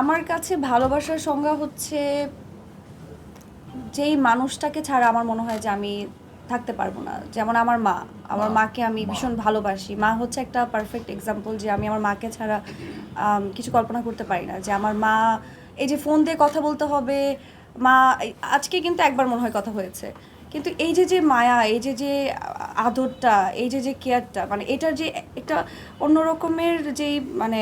আমার কাছে ভালোবাসার সংজ্ঞা হচ্ছে যেই মানুষটাকে ছাড়া আমার মনে হয় যে আমি থাকতে পারব না। যেমন আমার মা আমার মাকে আমি ভীষণ ভালোবাসি। মা হচ্ছে একটা পারফেক্ট এক্সাম্পল যে আমি আমার মাকে ছাড়া কিছু কল্পনা করতে পারি না। যে আমার মা এই যে ফোন দিয়ে কথা বলতে হবে মা আজকে কিন্তু একবার মনে হয় কথা হয়েছে। কিন্তু এই যে যে মায়া এই যে যে আদরটা এই যে যে কেয়ারটা মানে এটার যে একটা অন্যরকমের যেই মানে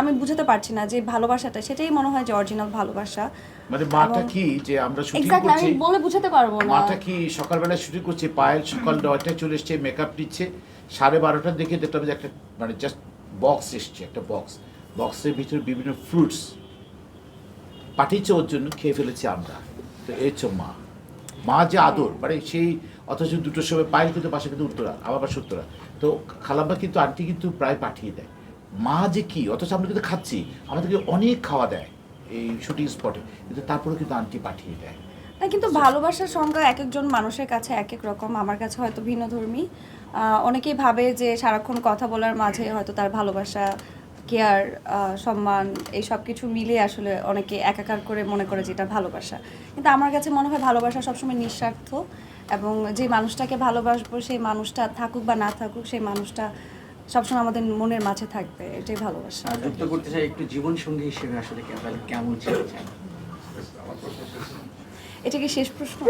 আমি বুঝতে পারছি না যে ভালোবাসাটা সেটাই মনে হয় যে অরিজিনাল ভালোবাসা। মানে মাটা কি যে আমরা শুটিং এক্স্যাক্টলি আমি বলে বুঝাতে পারব না। মাটা কি সকালবেলা শুটিং করছে পায়েল সকাল নয়টায় চলে এসছে মেকআপ নিচ্ছে সাড়ে বারোটার দিকে দেখলাম যে একটা মানে জাস্ট বক্স এসছে একটা বক্স বক্সের ভিতরে বিভিন্ন ফ্রুটস পাঠিয়েছে ওর জন্য খেয়ে ফেলেছি আমরা। তো এই হচ্ছে মা। মা যে আদর মানে সেই অথচ দুটোর সময় পায়েল কিন্তু পাশে কিন্তু উত্তরা আবার পাশে উত্তরা তো খালাম্মা কিন্তু আন্টি কিন্তু প্রায় পাঠিয়ে দেয়। মা যে কি? অথচ আমরা কিন্তু খাচ্ছি। আমাদেরকে অনেক খাওয়া দেয় এই শুটিং স্পটে কিন্তু তারপরে কিন্তু আন্টি পাঠিয়ে দেয়। না কিন্তু ভালোবাসার সংজ্ঞা এক একজন মানুষের কাছে এক এক রকম। আমার কাছে হয়তো ভিন্ন ধর্মী। অনেকেই ভাবে যে সারাক্ষণ কথা বলার মাঝে হয়তো তার ভালোবাসা কেয়ার সম্মান এই সব কিছু মিলে আসলে অনেকে একাকার করে মনে করে যে এটা ভালোবাসা। কিন্তু আমার কাছে মনে হয় ভালোবাসা সবসময় নিঃস্বার্থ এবং যে মানুষটাকে ভালোবাসবো সেই মানুষটা থাকুক বা না থাকুক সেই মানুষটা সবসময় আমাদের মনের মাঝে থাকবে এটাই ভালোবাসা। যুক্ত করতে চাই একটু জীবন সঙ্গী হিসেবে আসলে কেমন ছিল? এটা কি শেষ প্রশ্ন?